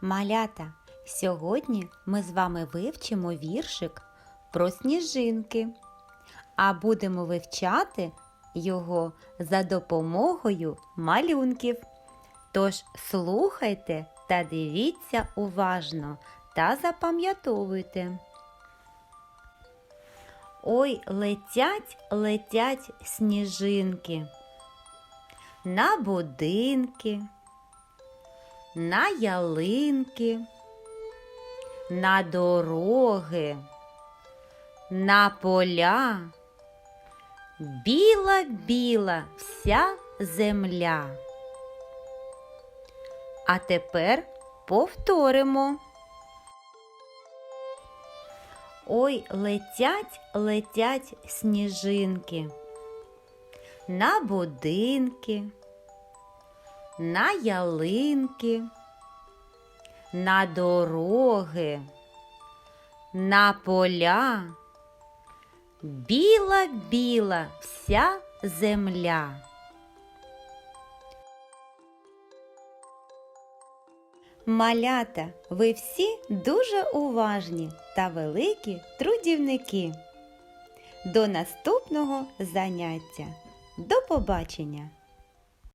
Малята, сьогодні ми з вами вивчимо віршик про сніжинки, а будемо вивчати його за допомогою малюнків. Тож слухайте та дивіться уважно та запам'ятовуйте. Ой, летять, летять сніжинки на будинки, на ялинки, на дороги, на поля. Біла, біла вся земля. А тепер повторимо. Ой, летять, летять сніжинки на будинки, на ялинки, на дороги, на поля. Біла, біла вся земля. Малята, ви всі дуже уважні та великі трудівники. До наступного заняття. До побачення!